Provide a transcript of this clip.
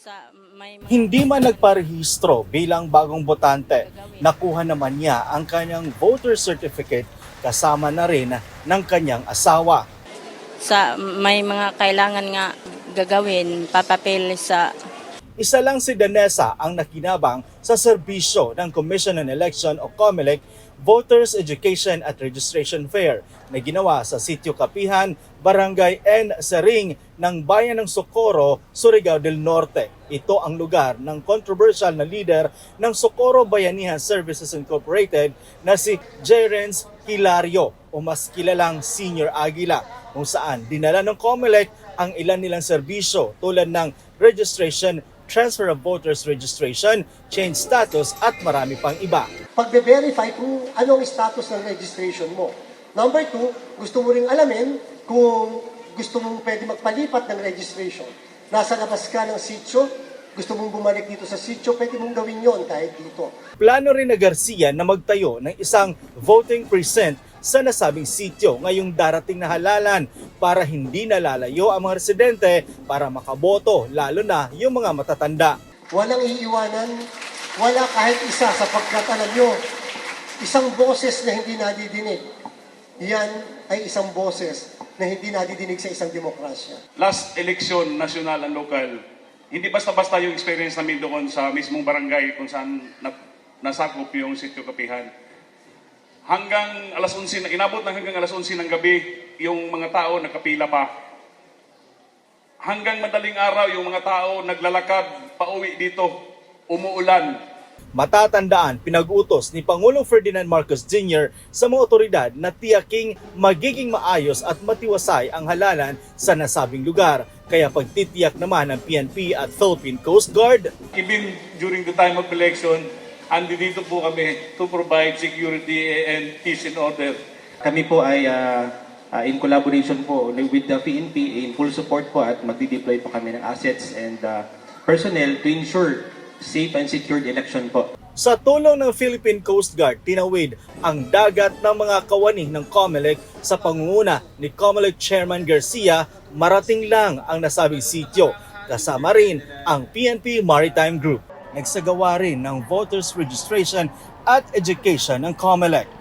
Sa may mga Hindi man nagparehistro bilang bagong botante, nakuha naman niya ang kanyang voter certificate kasama na rin ng kanyang asawa. sa may mga kailangan nga gagawin, papapel sa Isa lang si Danessa ang nakinabang sa serbisyo ng Commission on Election o COMELEC Voters Education at Registration Fair na ginawa sa Sitio Kapihan, Barangay N. Sering ng Bayan ng Socorro, Surigao del Norte. Ito ang lugar ng controversial na leader ng Socorro Bayanihan Services Incorporated na si Jerens Hilario o mas kilalang Senior Aguila kung saan dinala ng COMELEC ang ilan nilang serbisyo tulad ng registration, transfer of voters registration, change status at marami pang iba. pagbe-verify kung ano ang status ng registration mo. Number two, gusto mo ring alamin kung gusto mong pwede magpalipat ng registration. Nasa labas ka ng sitio, gusto mong bumalik dito sa sitio, pwede mong gawin yon kahit dito. Plano rin na Garcia na magtayo ng isang voting precinct sa nasabing sitio ngayong darating na halalan para hindi nalalayo ang mga residente para makaboto, lalo na yung mga matatanda. Walang iiwanan, wala kahit isa sapagkat alam nyo, isang boses na hindi nadidinig, yan ay isang boses na hindi nadidinig sa isang demokrasya. last election, national and local, hindi basta-basta yung experience namin doon sa mismong barangay kung saan na, nasakop yung sitio Kapihan. Hanggang alas 11, na- inabot na hanggang alas 11 ng gabi, yung mga tao nakapila pa. Hanggang madaling araw, yung mga tao naglalakad pauwi dito, umuulan, Matatandaan, pinag-utos ni Pangulong Ferdinand Marcos Jr. sa mga otoridad na tiyaking magiging maayos at matiwasay ang halalan sa nasabing lugar. Kaya pagtitiyak naman ng PNP at Philippine Coast Guard, Even during the time of election, andi dito po kami to provide security and peace and order. Kami po ay ah, ah, in collaboration po with the PNP in full support po at magdi-deploy po kami ng assets and ah, personnel to ensure safe and secured election po. Sa tulong ng Philippine Coast Guard, tinawid ang dagat ng mga kawani ng COMELEC sa pangunguna ni COMELEC Chairman Garcia, marating lang ang nasabing sityo. Kasama rin ang PNP Maritime Group. Nagsagawa rin ng voters registration at education ng COMELEC.